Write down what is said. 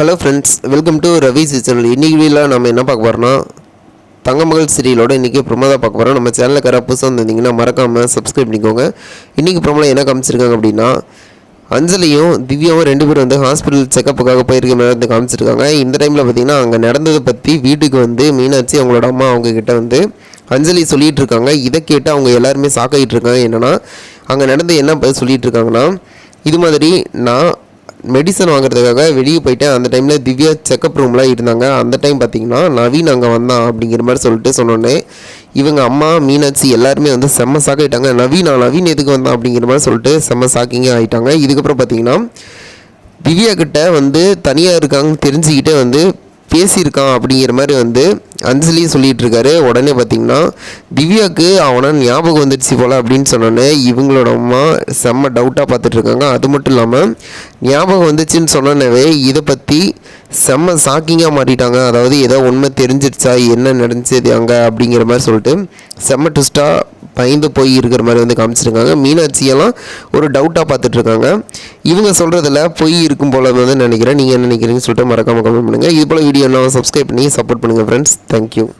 Hello friends welcome to Ravi channel இன்னைக்கு வீடியோவில் நம்ம என்ன பார்க்க போகிறோம்னா தங்கமகள் சீரியலோட இன்றைக்கி ப்ரொமோ தான் பார்க்க போகிறோம் நம்ம சேனலில் கர புதுசாக வந்திருந்தீங்கன்னா மறக்காமல் சப்ஸ்கிரைப் பண்ணிக்கோங்க. இன்றைக்கி ப்ரொமோவில் என்ன காமிச்சிருக்காங்க அப்படின்னா அஞ்சலியும் திவ்யாவும் ரெண்டு பேரும் வந்து ஹாஸ்பிட்டல் செக்கப்புக்காக போயிருக்க மாதிரி வந்து காமிச்சிருக்காங்க. இந்த டைமில் பார்த்தீங்கன்னா அங்கே நடந்ததை பற்றி வீட்டுக்கு வந்து மீனாட்சி அவங்களோட அம்மா அவங்கக்கிட்ட வந்து அஞ்சலி சொல்லிகிட்டு இருக்காங்க. இதை கேட்டு அவங்க எல்லாருமே சாக்கிட்டு இருக்காங்க. என்னென்னா அங்கே நடந்து என்ன சொல்லிகிட்டு இருக்காங்கன்னா இது மாதிரி நான் மெடிசன் வாங்குறதுக்காக வெளியே போயிட்டேன் அந்த டைமில் திவ்யா செக்கப் ரூம்லாம் இருந்தாங்க. அந்த டைம் பார்த்தீங்கன்னா நவீன் அங்கே வந்தான் அப்படிங்கிற மாதிரி சொல்லிட்டு சொன்னோன்னே இவங்க அம்மா மீனாட்சி எல்லாருமே வந்து செம்ம சாக்காயிட்டாங்க நவீனா நவீன் எதுக்கு வந்தான் அப்படிங்கிற மாதிரி சொல்லிட்டு செம்ம சாக்கிங்க ஆகிட்டாங்க இதுக்கப்புறம் பார்த்தீங்கன்னா திவ்யா கிட்ட வந்து தனியாக இருக்காங்கன்னு தெரிஞ்சுக்கிட்டே வந்து பேசியிருக்கான் அப்படிங்கிற மாதிரி வந்து அஞ்சலி சொல்லிகிட்டு இருக்காரு உடனே பார்த்தீங்கன்னா திவ்யாவுக்கு அவனை ஞாபகம் வந்துடுச்சு போல் அப்படின்னு சொன்னோன்னே இவங்களோட அம்மா செம்ம டவுட்டாக பார்த்துட்ருக்காங்க அது மட்டும் இல்லாமல் ஞாபகம் வந்துச்சுன்னு சொன்னோன்னவே இதை பற்றி செம்ம ஷாக்கிங்காக மாட்டிட்டாங்க. அதாவது ஏதோ உண்மை தெரிஞ்சிருச்சா என்ன நடந்துச்சு அங்கே அப்படிங்கிற மாதிரி சொல்லிட்டு செம்ம ட்விஸ்ட்டாக பயந்து போய் இருக்கிற மாதிரி வந்து காமிச்சிருக்காங்க. மீனாட்சியெல்லாம் ஒரு டவுட்டாக பார்த்துட்ருக்காங்க இவங்க சொல்கிறதுல பொய் இருக்கும் போல வந்து நினைக்கிறேன். நீங்கள் என்ன நினைக்கிறீங்கன்னு சொல்லிட்டு மறக்காம கமெண்ட் பண்ணுங்கள் இது போல் வீடியோ நான் சப்ஸ்கிரைப் பண்ணி சப்போர்ட் பண்ணுங்கள் ஃப்ரெண்ட்ஸ் Thank you.